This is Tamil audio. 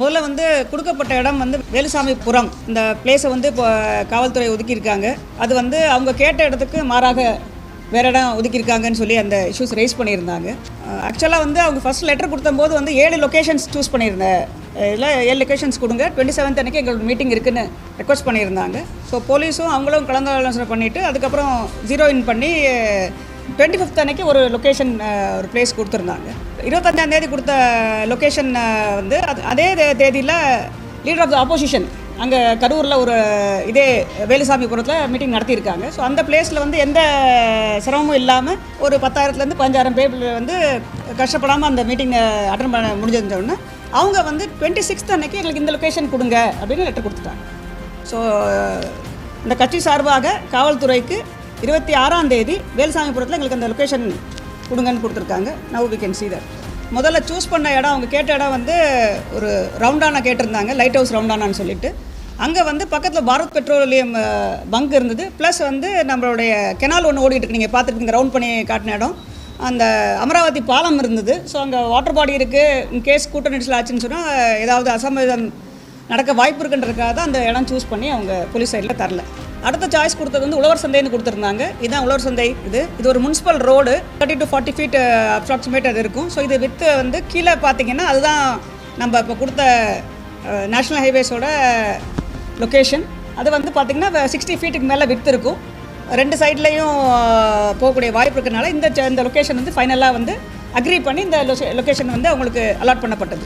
முதல்ல வந்து கொடுக்கப்பட்ட இடம் வந்து வேலுசாமிபுரம். இந்த பிளேஸை வந்து இப்போ காவல்துறை ஒதுக்கியிருக்காங்க. அது வந்து அவங்க கேட்ட இடத்துக்கு மாறாக வேற இடம் ஒதுக்கியிருக்காங்கன்னு சொல்லி அந்த இஷ்யூஸ் ரைஸ் பண்ணியிருந்தாங்க. ஆக்சுவலாக வந்து அவங்க ஃபர்ஸ்ட் லெட்டர் கொடுத்தம்போது வந்து ஏழு லொக்கேஷன்ஸ் சூஸ் பண்ணியிருந்தேன். இதில் ஏழு லொக்கேஷன்ஸ் கொடுங்க. டுவெண்ட்டி செவன்த் அன்றைக்கி எங்களோட மீட்டிங் இருக்குன்னு ரெக்வஸ்ட் பண்ணியிருந்தாங்க. ஸோ போலீஸும் அவங்களும் கலந்தாலோசனை பண்ணிவிட்டு அதுக்கப்புறம் ஜீரோ இன் பண்ணி டுவெண்ட்டி ஃபிஃப்த் அன்னைக்கு ஒரு லொக்கேஷன் ஒரு பிளேஸ் கொடுத்துருந்தாங்க. இருபத்தஞ்சாம் தேதி கொடுத்த லொக்கேஷன் வந்து அது அதே தேதியில் லீடர் ஆஃப் த ஆப்போசிஷன் அங்கே கரூரில் ஒரு இதே வேலுசாமி புறத்தில் மீட்டிங் நடத்தியிருக்காங்க. ஸோ அந்த பிளேஸில் வந்து எந்த சிரமமும் இல்லாமல் ஒரு பத்தாயிரத்துலேருந்து பதினஞ்சாயிரம் பேர் வந்து கஷ்டப்படாமல் அந்த மீட்டிங்கை அட்டன் பண்ண முடிஞ்சதுன்னு அவங்க வந்து டுவெண்ட்டி சிக்ஸ்த் அன்னைக்கு எங்களுக்கு இந்த லொக்கேஷன் கொடுங்க அப்படின்னு லெட்டர் கொடுத்துட்டாங்க. ஸோ இந்த கட்சி சார்பாக காவல்துறைக்கு இருபத்தி ஆறாம் தேதி வேலுசாமிபுரத்தில் எங்களுக்கு அந்த லொக்கேஷன் கொடுங்கன்னு கொடுத்துருக்காங்க. நவ் வி கேன் சீதர் முதல்ல சூஸ் பண்ண இடம் அவங்க கேட்ட இடம் வந்து ஒரு ரவுண்டானா கேட்டிருந்தாங்க லைட் ஹவுஸ் ரவுண்டானான்னு சொல்லிட்டு. அங்கே வந்து பக்கத்தில் பாரத் பெட்ரோலியம் பங்க் இருந்தது. ப்ளஸ் வந்து நம்மளுடைய கெனால் ஒன்று ஓடிட்டு இருக்கு. நீங்கள் பார்த்துருக்கீங்க ரவுண்ட் பண்ணி காட்டின இடம். அந்த அமராவதி பாலம் இருந்தது. ஸோ அங்கே வாட்டர் பாடி இருக்குது இன்கேஸ் கூட்ட நெரிசல் ஆச்சுன்னு சொன்னால் ஏதாவது அசம்பதம் நடக்க வாய்ப்பு இருக்குன்றதுக்காக தான் அந்த இடம் சூஸ் பண்ணி அவங்க போலீஸ் சைடில் தரல. அடுத்த சாய்ஸ் கொடுத்தது வந்து உழவர் சந்தைன்னு கொடுத்துருந்தாங்க. இதுதான் உழவர் சந்தை இது. இது ஒரு municipal road thirty to forty feet approximate அது இருக்கும். ஸோ இது வித்து வந்து கீழே பார்த்தீங்கன்னா அதுதான் நம்ம இப்போ கொடுத்த நேஷ்னல் ஹைவேஸோட லொக்கேஷன் அது வந்து பார்த்திங்கன்னா சிக்ஸ்டி ஃபீட்டுக்கு மேலே வித்து இருக்கும். ரெண்டு சைட்லேயும் uh, போகக்கூடிய வாய்ப்பு இருக்கிறனால இந்த இந்த லொக்கேஷன் வந்து ஃபைனலாக வந்து அக்ரி பண்ணி இந்த லொக்கேஷன் வந்து அவங்களுக்கு அலாட் பண்ணப்பட்டது.